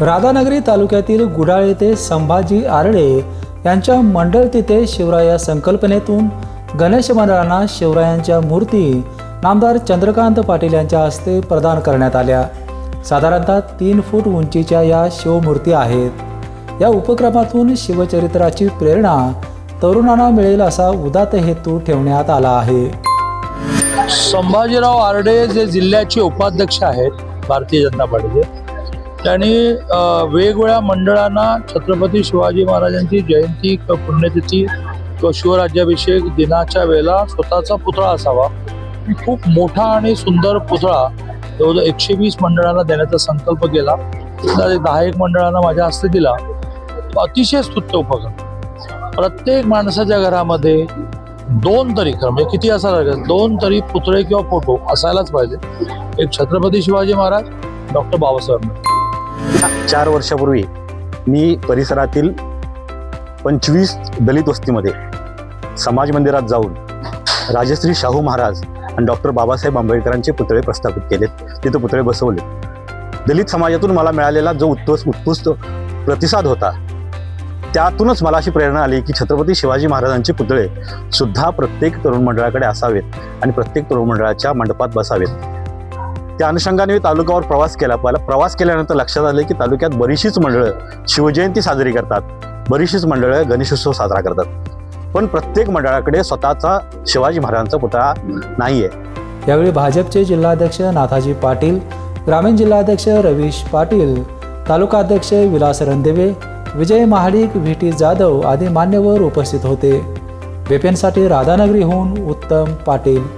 राधानगरी तालुक्यातील गुडाळ येथे संभाजी आरडे यांच्या मंडळ तिथे शिवराय या संकल्पनेतून गणेश मंडळांना शिवरायांच्या मूर्ती नामदार चंद्रकांत पाटील यांच्या हस्ते प्रदान करण्यात आल्या. साधारणतः तीन फूट उंचीच्या या शिवमूर्ती आहेत. या उपक्रमातून शिवचरित्राची प्रेरणा तरुणांना मिळेल असा उदात्त हेतू ठेवण्यात आला आहे. संभाजीराव आरडे जे जिल्ह्याचे उपाध्यक्ष आहेत भारतीय जनता पार्टीचे त्याने वेगवेगळ्या मंडळांना छत्रपती शिवाजी महाराजांची जयंती क- पुण्यतिथी किंवा शिवराज्याभिषेक दिनाच्या वेळेला स्वतःचा पुतळा असावा. खूप मोठा आणि सुंदर पुतळा जवळजवळ एकशे वीस मंडळांना देण्याचा संकल्प केला. दहा एक मंडळांना माझ्या हस्ते दिला. अतिशय स्तुत्य उपक्रम. प्रत्येक माणसाच्या घरामध्ये दोन तरी खरं म्हणजे किती असायला लागेल दोन तरी पुतळे किंवा फोटो असायलाच पाहिजे. एक छत्रपती शिवाजी महाराज डॉक्टर बाबासाहेब चार वर्षापूर्वी मी परिसरातील पंचवीस दलित वस्तीमध्ये समाज मंदिरात जाऊन राजश्री शाहू महाराज आणि डॉक्टर बाबासाहेब आंबेडकरांचे पुतळे प्रस्थापित केलेत. तिथं पुतळे बसवले. दलित समाजातून मला मिळालेला जो उत्तोस उत्कृष्ट प्रतिसाद होता त्यातूनच मला अशी प्रेरणा आली की छत्रपती शिवाजी महाराजांचे पुतळे सुद्धा प्रत्येक तरुण मंडळाकडे असावेत आणि प्रत्येक तरुण मंडळाच्या मंडपात बसावेत. त्या अनुषंगाने मी तालुक्यावर प्रवास केला. मला प्रवास केल्यानंतर लक्षात आलं की तालुक्यात बरीचशीच मंडळं शिवजयंती साजरी करतात. बरीचशीच मंडळं गणेशोत्सव साजरा करतात. पण प्रत्येक मंडळाकडे स्वतःचा शिवाजी महाराजांचा पुतळा नाही आहे यावेळी भाजपचे जिल्हाध्यक्ष नाथाजी पाटील ग्रामीण जिल्हाध्यक्ष रवीश पाटील तालुका अध्यक्ष विलास रणदेवे विजय महाडिक व्ही. टी. जाधव आदी मान्यवर उपस्थित होते. बेपेनसाठी राधानगरीहून उत्तम पाटील.